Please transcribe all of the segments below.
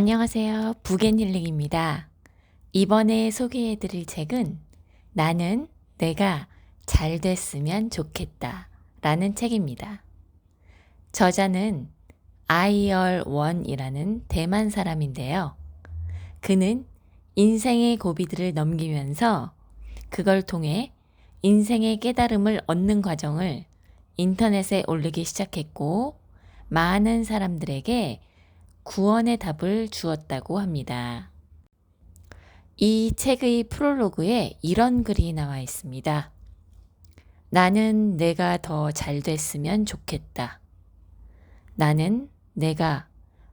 안녕하세요. 부겐힐링입니다. 이번에 소개해 드릴 책은 나는 내가 잘 됐으면 좋겠다 라는 책입니다. 저자는 아이얼 원이라는 대만 사람인데요. 그는 인생의 고비들을 넘기면서 그걸 통해 인생의 깨달음을 얻는 과정을 인터넷에 올리기 시작했고 많은 사람들에게 구원의 답을 주었다고 합니다. 이 책의 프롤로그에 이런 글이 나와 있습니다. 나는 내가 더 잘 됐으면 좋겠다. 나는 내가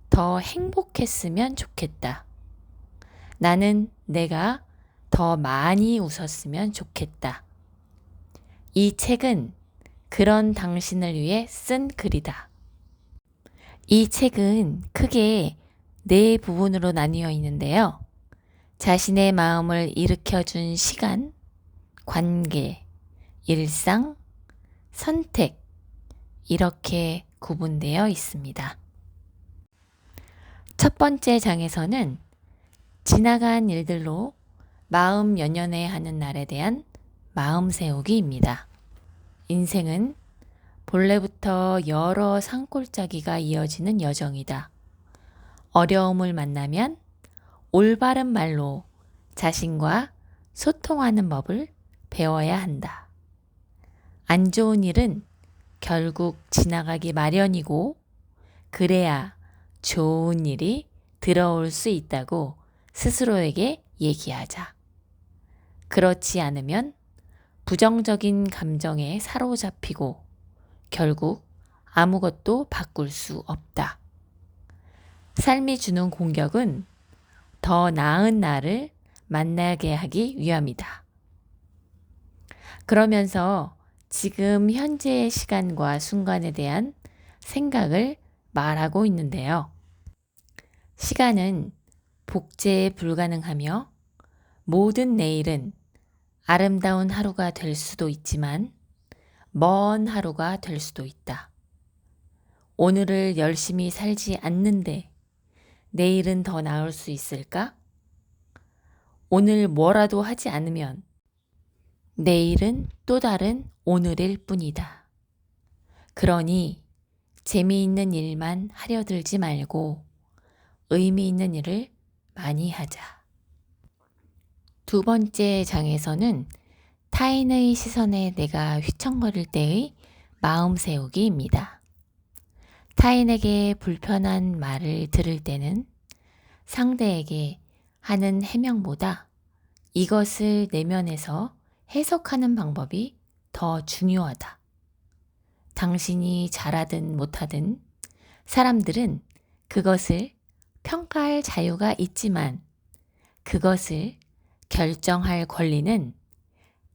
더 행복했으면 좋겠다. 나는 내가 더 많이 웃었으면 좋겠다. 이 책은 그런 당신을 위해 쓴 글이다. 이 책은 크게 네 부분으로 나뉘어 있는데요. 자신의 마음을 일으켜준 시간, 관계, 일상, 선택, 이렇게 구분되어 있습니다. 첫 번째 장에서는 지나간 일들로 마음 연연해 하는 날에 대한 마음 세우기입니다. 인생은 본래부터 여러 산골짜기가 이어지는 여정이다. 어려움을 만나면 올바른 말로 자신과 소통하는 법을 배워야 한다. 안 좋은 일은 결국 지나가기 마련이고, 그래야 좋은 일이 들어올 수 있다고 스스로에게 얘기하자. 그렇지 않으면 부정적인 감정에 사로잡히고 결국 아무것도 바꿀 수 없다. 삶이 주는 공격은 더 나은 나를 만나게 하기 위함이다. 그러면서 지금 현재의 시간과 순간에 대한 생각을 말하고 있는데요. 시간은 복제 불가능하며 모든 내일은 아름다운 하루가 될 수도 있지만 먼 하루가 될 수도 있다. 오늘을 열심히 살지 않는데 내일은 더 나을 수 있을까? 오늘 뭐라도 하지 않으면 내일은 또 다른 오늘일 뿐이다. 그러니 재미있는 일만 하려 들지 말고 의미 있는 일을 많이 하자. 두 번째 장에서는 타인의 시선에 내가 휘청거릴 때의 마음 세우기입니다. 타인에게 불편한 말을 들을 때는 상대에게 하는 해명보다 이것을 내면에서 해석하는 방법이 더 중요하다. 당신이 잘하든 못하든 사람들은 그것을 평가할 자유가 있지만 그것을 결정할 권리는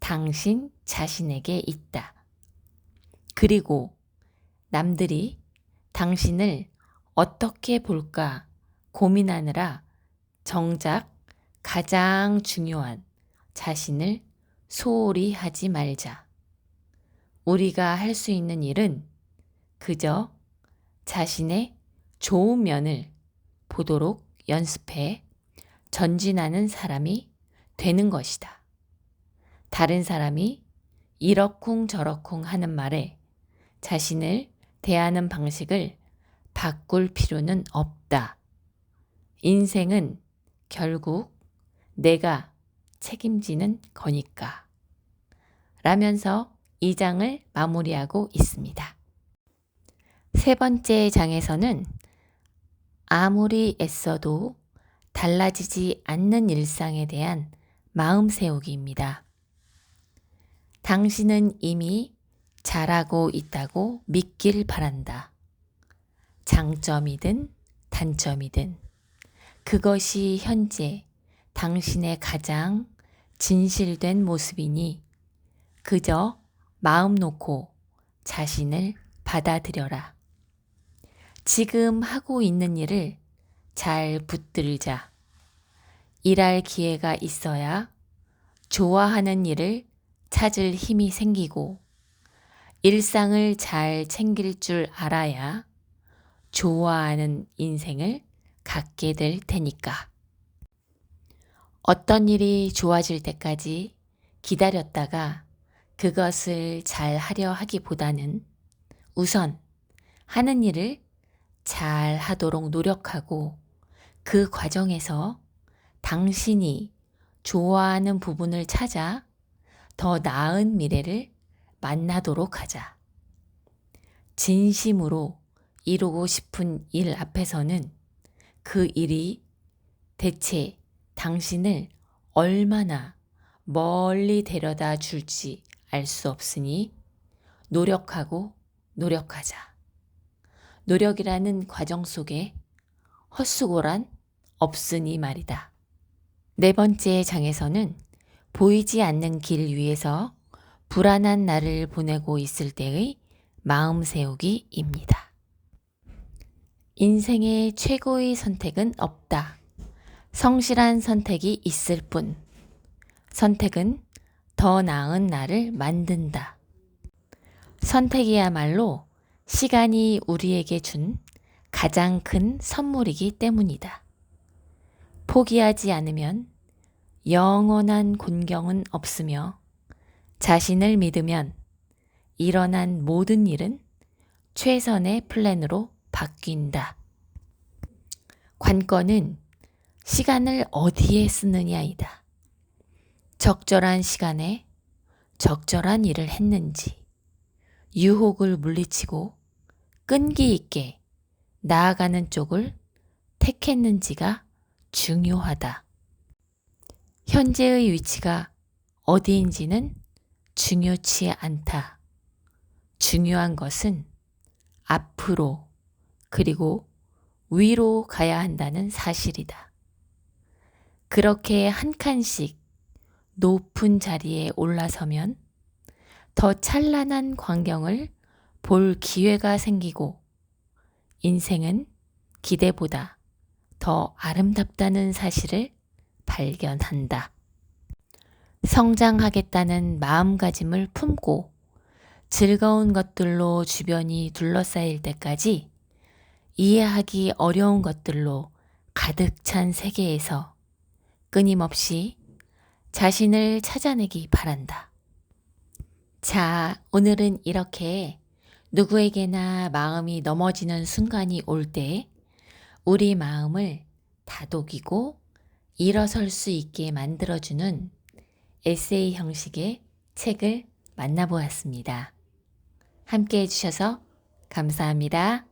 당신 자신에게 있다. 그리고 남들이 당신을 어떻게 볼까 고민하느라 정작 가장 중요한 자신을 소홀히 하지 말자. 우리가 할 수 있는 일은 그저 자신의 좋은 면을 보도록 연습해 전진하는 사람이 되는 것이다. 다른 사람이 이러쿵 저러쿵 하는 말에 자신을 대하는 방식을 바꿀 필요는 없다. 인생은 결국 내가 책임지는 거니까. 라면서 이 장을 마무리하고 있습니다. 세 번째 장에서는 아무리 애써도 달라지지 않는 일상에 대한 마음 세우기입니다. 당신은 이미 잘하고 있다고 믿길 바란다. 장점이든 단점이든 그것이 현재 당신의 가장 진실된 모습이니 그저 마음 놓고 자신을 받아들여라. 지금 하고 있는 일을 잘 붙들자. 일할 기회가 있어야 좋아하는 일을 찾을 힘이 생기고 일상을 잘 챙길 줄 알아야 좋아하는 인생을 갖게 될 테니까. 어떤 일이 좋아질 때까지 기다렸다가 그것을 잘 하려 하기보다는 우선 하는 일을 잘 하도록 노력하고 그 과정에서 당신이 좋아하는 부분을 찾아 더 나은 미래를 만나도록 하자. 진심으로 이루고 싶은 일 앞에서는 그 일이 대체 당신을 얼마나 멀리 데려다 줄지 알 수 없으니 노력하고 노력하자. 노력이라는 과정 속에 헛수고란 없으니 말이다. 네 번째 장에서는 보이지 않는 길 위에서 불안한 날을 보내고 있을 때의 마음 세우기입니다. 인생의 최고의 선택은 없다. 성실한 선택이 있을 뿐. 선택은 더 나은 나를 만든다. 선택이야말로 시간이 우리에게 준 가장 큰 선물이기 때문이다. 포기하지 않으면 영원한 곤경은 없으며 자신을 믿으면 일어난 모든 일은 최선의 플랜으로 바뀐다. 관건은 시간을 어디에 쓰느냐이다. 적절한 시간에 적절한 일을 했는지, 유혹을 물리치고 끈기 있게 나아가는 쪽을 택했는지가 중요하다. 현재의 위치가 어디인지는 중요치 않다. 중요한 것은 앞으로 그리고 위로 가야 한다는 사실이다. 그렇게 한 칸씩 높은 자리에 올라서면 더 찬란한 광경을 볼 기회가 생기고 인생은 기대보다 더 아름답다는 사실을 발견한다. 성장하겠다는 마음가짐을 품고 즐거운 것들로 주변이 둘러싸일 때까지 이해하기 어려운 것들로 가득 찬 세계에서 끊임없이 자신을 찾아내기 바란다. 자, 오늘은 이렇게 누구에게나 마음이 넘어지는 순간이 올 때 우리 마음을 다독이고 일어설 수 있게 만들어주는 에세이 형식의 책을 만나보았습니다. 함께 해주셔서 감사합니다.